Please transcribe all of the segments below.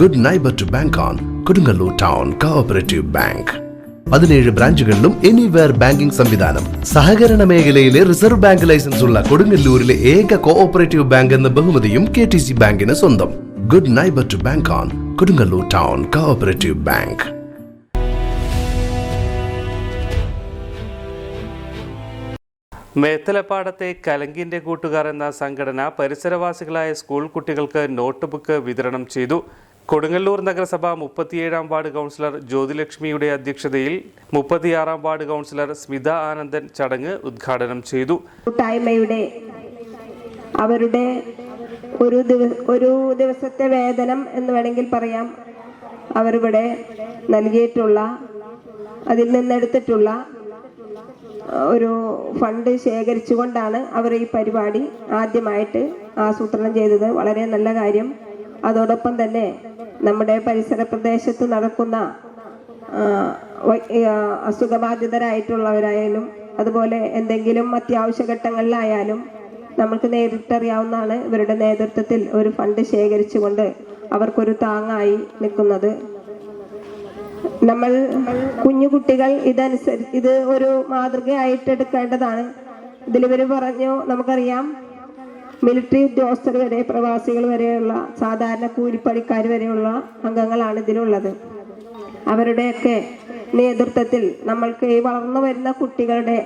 Good neighbour to bank on Kodungallur town cooperative bank പതിനേഴ് ബ്രാഞ്ചുകളിലും anywhere banking സംവിധാനം. സഹകരണ മേഖലയിലെ റിസർവ് ബാങ്ക് ലൈസൻസ് ഉള്ള കൊടുങ്ങല്ലൂരിലെ ഏക കോഓപ്പറേറ്റീവ് ബാങ്ക് എന്ന ബഹുമതിയും കെ ടി സി ബാങ്കിന് സ്വന്തം. Good neighbour to bank on Kodungallur town cooperative bank കൂട്ടുകാർ എന്ന സംഘടന പരിസരവാസികളായ സ്കൂൾ കുട്ടികൾക്ക് വിതരണം ചെയ്തു. കൊടുങ്ങല്ലൂർ നഗരസഭ മുപ്പത്തിയേഴാം വാർഡ് കൗൺസിലർ ജ്യോതിലക്ഷ്മിയുടെ അധ്യക്ഷതയിൽ മുപ്പത്തിയാറാം വാർഡ് കൗൺസിലർ സ്മിത ആനന്ദൻ ചടങ്ങ് ഉദ്ഘാടനം ചെയ്തു. കൂട്ടായ്മയുടെ അവരുടെ ഒരു ഒരു ദിവസത്തെ വേതനം എന്ന് വേണമെങ്കിൽ പറയാം. അവരിവിടെ നൽകിയിട്ടുള്ള അതിൽ നിന്നെടുത്തിട്ടുള്ള ഒരു ഫണ്ട് ശേഖരിച്ചുകൊണ്ടാണ് അവർ ഈ പരിപാടി ആദ്യമായിട്ട് ആസൂത്രണം ചെയ്തത്. വളരെ നല്ല കാര്യം. അതോടൊപ്പം തന്നെ നമ്മുടെ പരിസര പ്രദേശത്ത് നടക്കുന്ന അസുഖബാധിതരായിട്ടുള്ളവരായാലും അതുപോലെ എന്തെങ്കിലും അത്യാവശ്യ ഘട്ടങ്ങളിലായാലും നമുക്ക് നേരിട്ടറിയാവുന്നതാണ് ഇവരുടെ നേതൃത്വത്തിൽ ഒരു ഫണ്ട് ശേഖരിച്ചുകൊണ്ട് അവർക്കൊരു താങ്ങായി നിൽക്കുന്നത്. നമ്മൾ കുഞ്ഞു കുട്ടികൾ ഇതനുസരിച്ച് ഇത് ഒരു മാതൃകയായിട്ട് എടുക്കേണ്ടതാണ് ഇതിലിവർ പറഞ്ഞു നമുക്കറിയാം മിലിറ്ററി ഉദ്യോഗസ്ഥർ വരെ പ്രവാസികൾ വരെയുള്ള സാധാരണ കൂലിപ്പണിക്കാർ വരെയുള്ള അംഗങ്ങളാണ് ഇതിലുള്ളത്. അവരുടെയൊക്കെ നേതൃത്വത്തിൽ നമ്മൾക്ക് ഈ വളർന്നു വരുന്ന കുട്ടികളുടെ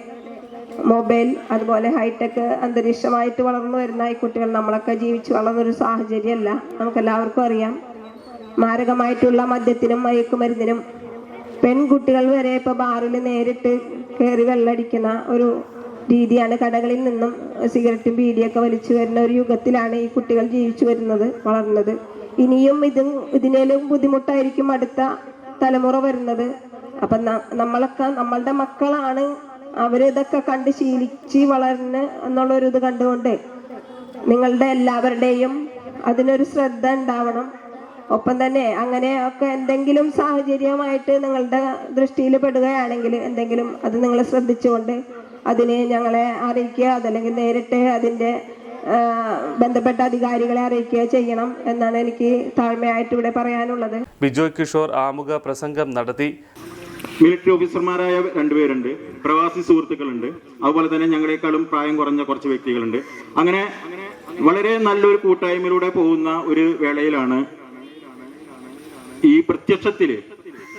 മൊബൈൽ അതുപോലെ ഹൈടെക് അന്തരീക്ഷമായിട്ട് വളർന്നു വരുന്ന ഈ കുട്ടികൾ നമ്മളൊക്കെ ജീവിച്ച് വളർന്നൊരു സാഹചര്യമല്ല. നമുക്കെല്ലാവർക്കും അറിയാം. മാരകമായിട്ടുള്ള മദ്യത്തിനും മയക്കുമരുന്നിനും പെൺകുട്ടികൾ വരെ ഇപ്പൊ ബാറിൽ നേരിട്ട് കയറി വെള്ളടിക്കുന്ന ഒരു രീതിയാണ് കടകളിൽ നിന്നും സിഗരറ്റും ബീഡിയൊക്കെ വലിച്ചു വരുന്ന ഒരു യുഗത്തിലാണ് ഈ കുട്ടികൾ ജീവിച്ചു വരുന്നത് വളർന്നത്. ഇനിയും ഇതും ഇതിനേലും ബുദ്ധിമുട്ടായിരിക്കും അടുത്ത തലമുറ വരുന്നത്. അപ്പൊ നമ്മളൊക്കെ നമ്മളുടെ മക്കളാണ് അവരിതൊക്കെ കണ്ട് ശീലിച്ച് വളർന്ന് എന്നുള്ളൊരു ഇത് കണ്ടുകൊണ്ട് നിങ്ങളുടെ എല്ലാവരുടെയും അതിനൊരു ശ്രദ്ധ ഉണ്ടാവണം. ഒപ്പം തന്നെ അങ്ങനെ ഒക്കെ എന്തെങ്കിലും സാഹചര്യമായിട്ട് നിങ്ങളുടെ ദൃഷ്ടിയിൽ പെടുകയാണെങ്കിൽ എന്തെങ്കിലും അത് നിങ്ങൾ ശ്രദ്ധിച്ചുകൊണ്ട് അതിനെ ഞങ്ങളെ അറിയിക്കുക അതല്ലെങ്കിൽ നേരിട്ട് അതിന്റെ ബന്ധപ്പെട്ട അധികാരികളെ അറിയിക്കുക ചെയ്യണം എന്നാണ് എനിക്ക് താഴ്മയായിട്ട് ഇവിടെ പറയാനുള്ളത്. ബിജോയ് കിഷോർ ആമുഖ പ്രസംഗം നടത്തി. മിലിറ്ററി ഓഫീസർമാരായ രണ്ടുപേരുണ്ട്. പ്രവാസി സുഹൃത്തുക്കളുണ്ട്. അതുപോലെ തന്നെ ഞങ്ങളെക്കാളും പ്രായം കുറഞ്ഞ കുറച്ച് വ്യക്തികളുണ്ട്. അങ്ങനെ വളരെ നല്ലൊരു കൂട്ടായ്മയിലൂടെ പോകുന്ന ഒരു വേളയിലാണ് ഈ പ്രത്യക്ഷത്തിൽ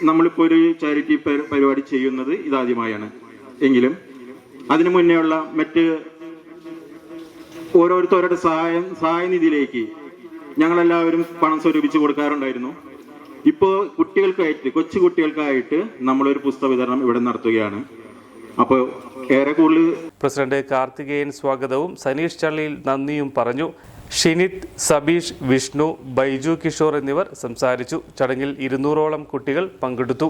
നമ്മളിപ്പോ ഒരു ചാരിറ്റി പരി- പരിപാടി ചെയ്യുന്നത് ഇതാദ്യമായാണ്. എങ്കിലും അതിനു മുന്നേയുള്ള മറ്റ് ഓരോരുത്തരുടെ സഹായം സഹായനിധിയിലേക്ക് ഞങ്ങളെല്ലാവരും പണം സ്വരൂപിച്ച് കൊടുക്കാറുണ്ടായിരുന്നു. ഇപ്പോൾ കുട്ടികൾക്കായിട്ട് കൊച്ചു കുട്ടികൾക്കായിട്ട് നമ്മളൊരു പുസ്തക വിതരണം ഇവിടെ നടത്തുകയാണ്. അപ്പോൾ ഏറെ കൂടുതൽ പ്രസിഡന്റ് കാർത്തികേയൻ സ്വാഗതവും. സനീഷ് ചള്ളിയിൽ നന്ദിയും പറഞ്ഞു. ഷിനിത് സബീഷ് വിഷ്ണു ബൈജു കിഷോർ എന്നിവർ സംസാരിച്ചു. ചടങ്ങിൽ ഇരുന്നൂറോളം കുട്ടികൾ പങ്കെടുത്തു.